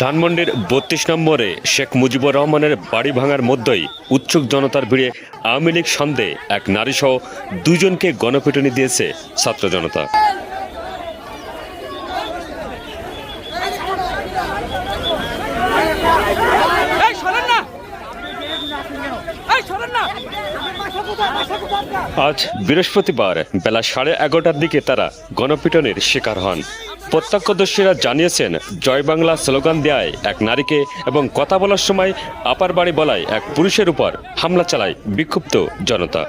ধানমন্ডির বত্রিশ নম্বরে শেখ মুজিবুর রহমানের বাড়ি ভাঙার মধ্যেই উৎসুক জনতার ভিড়ে আওয়ামী লীগ সন্দেহে এক নারীসহ দুজনকে গণপিটুনি দিয়েছে ছাত্র জনতা। আজ বৃহস্পতিবার বেলা সাড়ে এগারোটার দিকে তারা গণপিটনের শিকার হন। প্রত্যক্ষদর্শীরা জানিয়েছেন, জয় বাংলা স্লোগান দেয় এক নারীকে এবং কথা বলার সময় আপার বাড়ি বলায় এক পুরুষের উপর হামলা চালায় বিক্ষুব্ধ জনতা।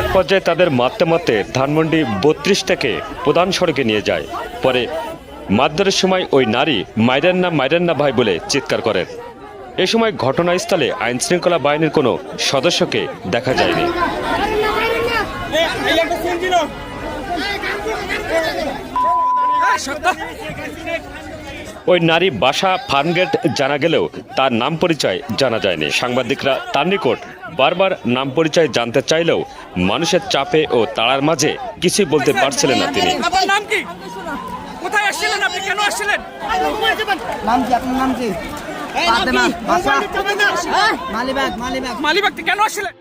এক পর্যায়ে তাদের মারতে মারতে ধানমন্ডি বত্রিশ থেকে প্রধান সড়কে নিয়ে যায়। পরে মারধরের সময় ওই নারী মাইরেন না মাইরেন না ভাই বলে চিৎকার করেন এ সময় ঘটনাস্থলে আইন শৃঙ্খলা বাহিনীর কোনো সদস্যকে দেখা যায়নি। সত্য ওই নারী বাসা ফার্মগেট জানা গেলেও তার নাম পরিচয় জানা যায়নি। সাংবাদিকরা তার নিকট বারবার নাম পরিচয় জানতে চাইলেও মানুষের চাপে ও তাড়ার মাঝে কিছুই বলতে পারছিলেন না তিনি। আপনার নাম কি? কোথায় আসছিলেন আপনি? কেন আসছিলেন? নাম কি? আপনার নাম কি? মালিবাগ মালিবাগ। মালিবাগ কেন আসছিলেন?